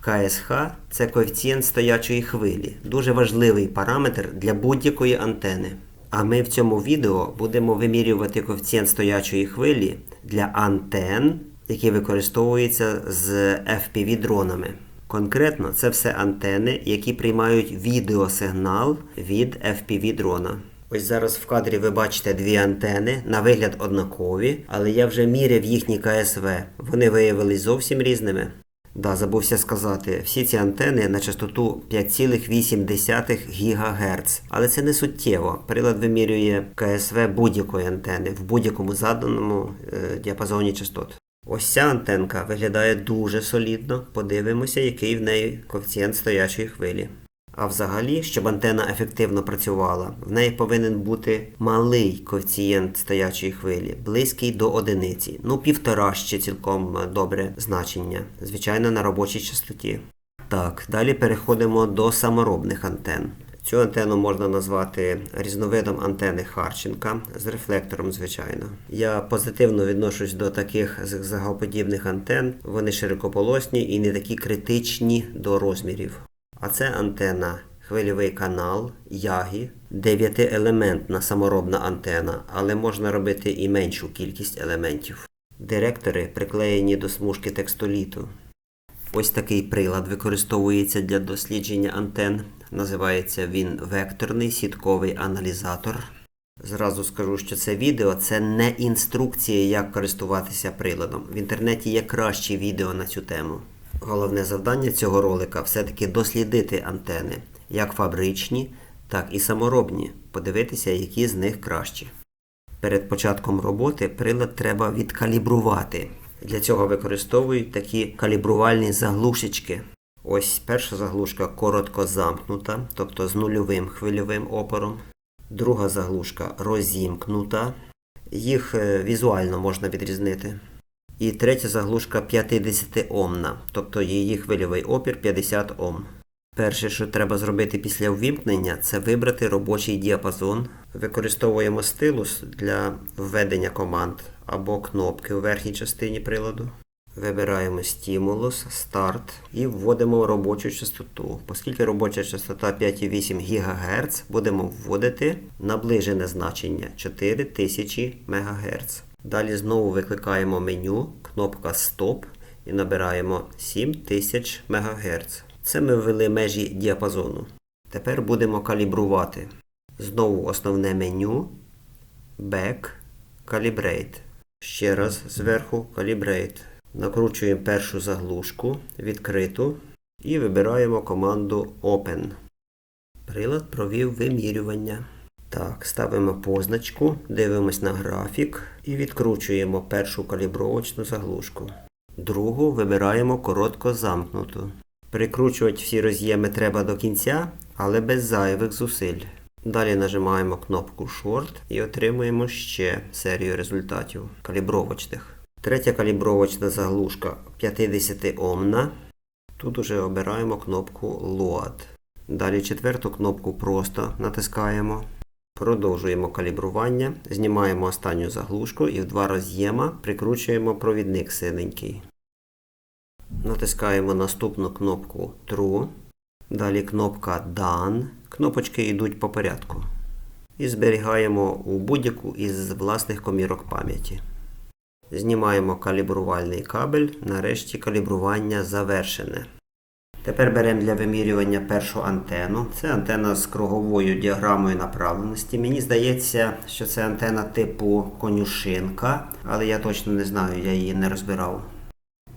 КСХ це коефіцієнт стоячої хвилі, дуже важливий параметр для будь-якої антени. А ми в цьому відео будемо вимірювати коефіцієнт стоячої хвилі для антен, які використовуються з FPV-дронами. Конкретно це все антени, які приймають відеосигнал від FPV-дрона. Ось зараз в кадрі ви бачите дві антени, на вигляд однакові, але я вже міряв їхні КСВ. Вони виявились зовсім різними. Да, забувся сказати, всі ці антени на частоту 5,8 ГГц. Але це не суттєво. Прилад вимірює КСВ будь-якої антени в будь-якому заданому е, діапазоні частот. Ось ця антенка виглядає дуже солідно. Подивимося, який в неї коефіцієнт стоячої хвилі. А взагалі, щоб антена ефективно працювала, в неї повинен бути малий коефіцієнт стоячої хвилі, близький до одиниці. Ну, півтора ще цілком е, добре значення, звичайно, на робочій частоті. Так, далі переходимо до саморобних антен. Цю антенну можна назвати різновидом антени Харченка з рефлектором, звичайно. Я позитивно відношусь до таких зигзагоподібних антен. Вони широкополосні і не такі критичні до розмірів. А це антена хвильовий канал Ягі, дев'ятиелементна саморобна антена, але можна робити і меншу кількість елементів. Директори приклеєні до смужки текстоліту. Ось такий прилад використовується для дослідження антен. Називається він векторний сітковий аналізатор. Зразу скажу, що це відео це не інструкція, як користуватися приладом. В інтернеті є кращі відео на цю тему. Головне завдання цього ролика все-таки дослідити антени, як фабричні, так і саморобні, подивитися, які з них кращі. Перед початком роботи прилад треба відкалібрувати. Для цього використовують такі калібрувальні заглушечки. Ось перша заглушка коротко замкнута, тобто з нульовим хвильовим опором. Друга заглушка розімкнута. Їх е, візуально можна відрізнити. І третя заглушка 50 омна, тобто її хвильовий опір 50 Ом. Перше, що треба зробити після ввімкнення, це вибрати робочий діапазон. Використовуємо стилус для введення команд або кнопки у верхній частині приладу. Вибираємо стимулус, старт і вводимо робочу частоту. Оскільки робоча частота 5,8 ГГц, будемо вводити наближене значення 4000 МГц. Далі знову викликаємо меню, кнопка Стоп і набираємо 7000 МГц. Це ми ввели межі діапазону. Тепер будемо калібрувати. Знову основне меню, Back, Calibrate. Ще раз зверху Calibrate. Накручуємо першу заглушку, відкриту, і вибираємо команду Open. Прилад провів вимірювання. Так, ставимо позначку, дивимось на графік і відкручуємо першу калібровочну заглушку. Другу вибираємо коротко замкнуту. Прикручувати всі роз'єми треба до кінця, але без зайвих зусиль. Далі нажимаємо кнопку Short і отримуємо ще серію результатів калібровочних. Третя калібровочна заглушка 50 Омна. Тут уже обираємо кнопку Load. Далі четверту кнопку просто натискаємо. Продовжуємо калібрування, знімаємо останню заглушку і в два роз'єма прикручуємо провідник синенький. Натискаємо наступну кнопку True. Далі кнопка Done. Кнопочки йдуть по порядку. І зберігаємо у будь-яку із власних комірок пам'яті. Знімаємо калібрувальний кабель. Нарешті калібрування завершене. Тепер беремо для вимірювання першу антенну. Це антенна з круговою діаграмою направленості. Мені здається, що це антенна типу конюшинка, але я точно не знаю, я її не розбирав.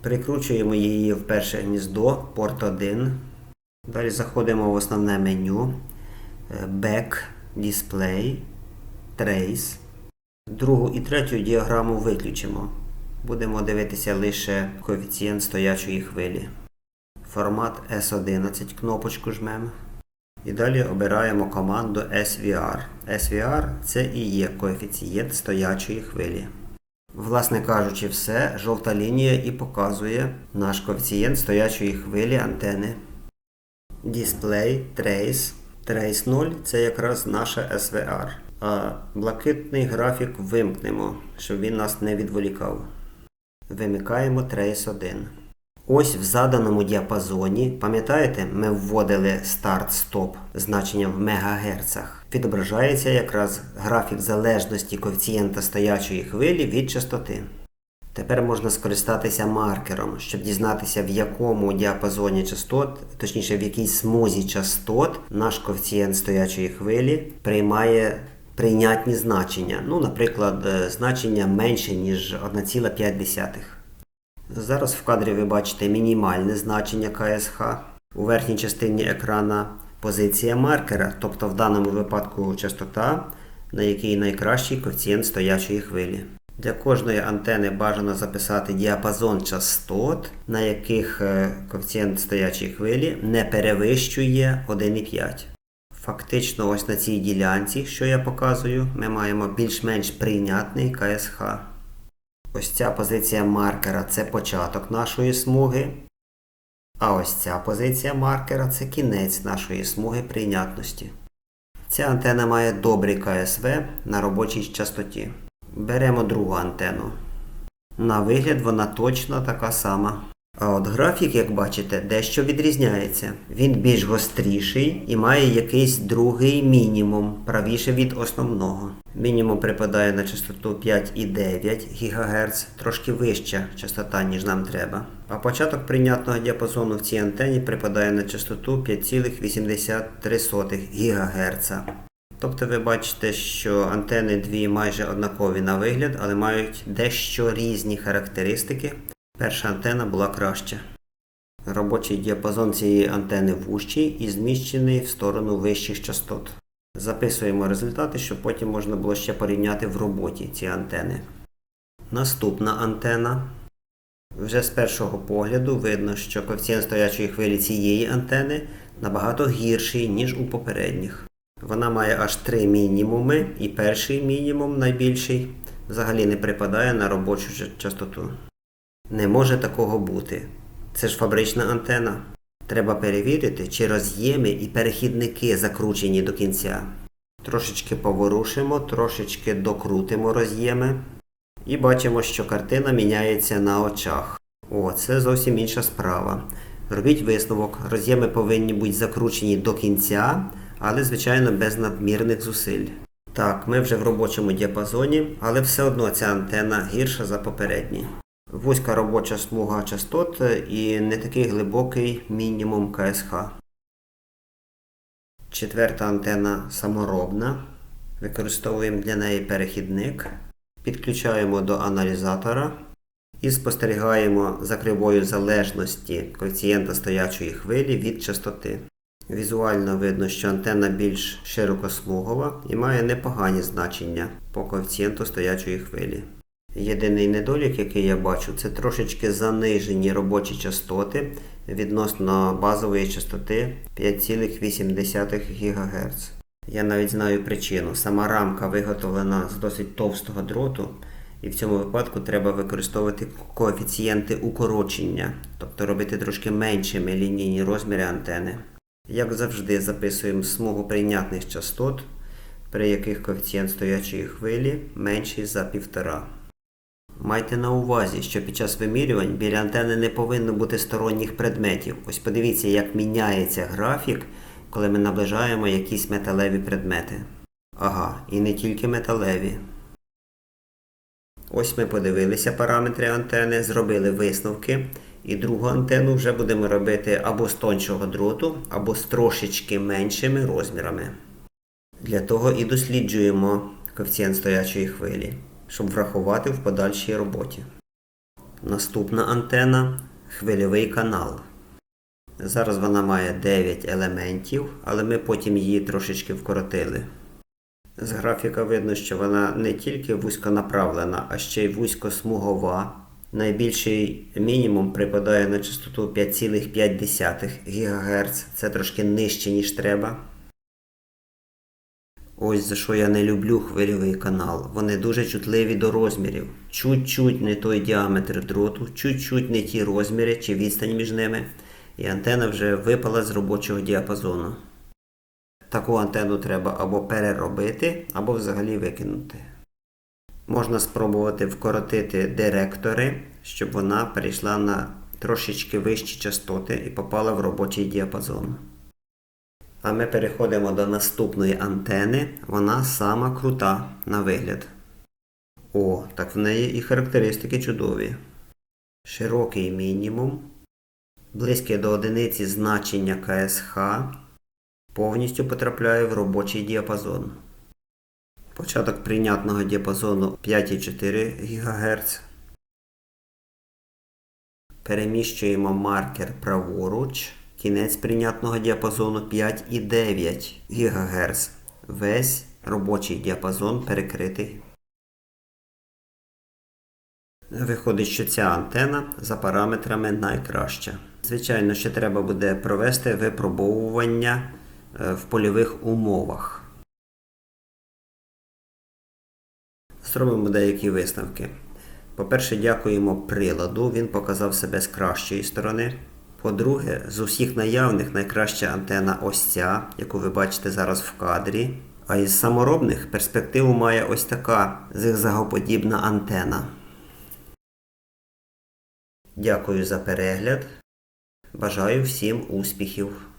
Прикручуємо її в перше гніздо, порт 1. Далі заходимо в основне меню. е, Back, Display, Trace. Другу і третю діаграму виключимо. Будемо дивитися лише коефіцієнт стоячої хвилі. Формат S11 кнопочку жмемо. І далі обираємо команду SVR. SVR це і є коефіцієнт стоячої хвилі. Власне кажучи, все, жовта лінія і показує наш коефіцієнт стоячої хвилі антени. Display, Trace. Trace 0 це якраз наша SVR. А блакитний графік вимкнемо, щоб він нас не відволікав. Вимикаємо Trace 1. Ось в заданому діапазоні, пам'ятаєте, ми вводили старт-стоп значення в мегагерцах. Відображається якраз графік залежності коефіцієнта стоячої хвилі від частоти. Тепер можна скористатися маркером, щоб дізнатися, в якому діапазоні частот, точніше в якій смузі частот наш коефіцієнт стоячої хвилі приймає прийнятні значення. Ну, наприклад, е, значення менше, ніж 1,5. Зараз в кадрі ви бачите мінімальне значення КСХ. У верхній частині екрана позиція маркера, тобто в даному випадку частота, на якій найкращий коефіцієнт стоячої хвилі. Для кожної антени бажано записати діапазон частот, на яких е, коефіцієнт стоячої хвилі не перевищує 1,5. Фактично, ось на цій ділянці, що я показую, ми маємо більш-менш прийнятний КСХ. Ось ця позиція маркера це початок нашої смуги. А ось ця позиція маркера це кінець нашої смуги прийнятності. Ця антена має добрий КСВ на робочій частоті. Беремо другу антенну. На вигляд вона точно така сама. А от графік, як бачите, дещо відрізняється. Він більш гостріший і має якийсь другий мінімум, правіше від основного. Мінімум припадає на частоту 5,9 ГГц, трошки вища частота, ніж нам треба. А початок прийнятного діапазону в цій антені припадає на частоту 5,83 ГГц. Тобто ви бачите, що антени дві майже однакові на вигляд, але мають дещо різні характеристики. Перша антена була краща. Робочий діапазон цієї антени вущий і зміщений в сторону вищих частот. Записуємо результати, щоб потім можна було ще порівняти в роботі ці антени. Наступна антена. Вже з першого погляду видно, що коефіцієнт стоячої хвилі цієї антени набагато гірший, ніж у попередніх. Вона має аж три мінімуми, і перший мінімум, найбільший, взагалі не припадає на робочу частоту. Не може такого бути. Це ж фабрична антена. Треба перевірити, чи роз'єми і перехідники закручені до кінця. Трошечки поворушимо, трошечки докрутимо роз'єми. І бачимо, що картина міняється на очах. О, це зовсім інша справа. Робіть висновок, роз'єми повинні бути закручені до кінця, але, звичайно, без надмірних зусиль. Так, ми вже в робочому діапазоні, але все одно ця антена гірша за попередні. Вузька робоча смуга частот і не такий глибокий мінімум КСХ. Четверта антена саморобна. Використовуємо для неї перехідник. Підключаємо до аналізатора і спостерігаємо за кривою залежності коефіцієнта стоячої хвилі від частоти. Візуально видно, що антенна більш широкосмугова і має непогані значення по коефіцієнту стоячої хвилі. Єдиний недолік, який я бачу, це трошечки занижені робочі частоти відносно базової частоти 5,8 ГГц. Я навіть знаю причину. Сама рамка виготовлена з досить товстого дроту, і в цьому випадку треба використовувати коефіцієнти укорочення, тобто робити трошки меншими лінійні розміри антени. Як завжди, записуємо смугу прийнятних частот, при яких коефіцієнт стоячої хвилі менший за 1,5. Майте на увазі, що під час вимірювань біля антени не повинно бути сторонніх предметів. Ось подивіться, як міняється графік, коли ми наближаємо якісь металеві предмети. Ага, і не тільки металеві. Ось ми подивилися параметри антени, зробили висновки. І другу антенну вже будемо робити або з тоншого дроту, або з трошечки меншими розмірами. Для того і досліджуємо коефіцієнт стоячої хвилі, щоб врахувати в подальшій роботі. Наступна антена хвильовий канал. Зараз вона має 9 елементів, але ми потім її трошечки вкоротили. З графіка видно, що вона не тільки вузьконаправлена, а ще й вузькосмугова. Найбільший мінімум припадає на частоту 5,5 ГГц. Це трошки нижче, ніж треба. Ось за що я не люблю хвильовий канал. Вони дуже чутливі до розмірів. Чуть-чуть не той діаметр дроту, чуть-чуть не ті розміри чи відстань між ними, і антена вже випала з робочого діапазону. Таку антенну треба або переробити, або взагалі викинути. Можна спробувати вкоротити директори, щоб вона перейшла на трошечки вищі частоти і попала в робочий діапазон. А ми переходимо до наступної антени. Вона сама крута на вигляд. О, так в неї і характеристики чудові. Широкий мінімум, близьке до одиниці значення КСХ, повністю потрапляє в робочий діапазон. Початок прийнятного діапазону 5,4 ГГц. Переміщуємо маркер праворуч. Кінець прийнятного діапазону 5,9 ГГц. Весь робочий діапазон перекритий. Виходить, що ця антена за параметрами найкраща. Звичайно, ще треба буде провести випробовування е, в польових умовах. Зробимо деякі висновки. По-перше, дякуємо приладу, він показав себе з кращої сторони. По-друге, з усіх наявних найкраща антена ось ця, яку ви бачите зараз в кадрі. А із саморобних перспективу має ось така зигзагоподібна антена. Дякую за перегляд. Бажаю всім успіхів!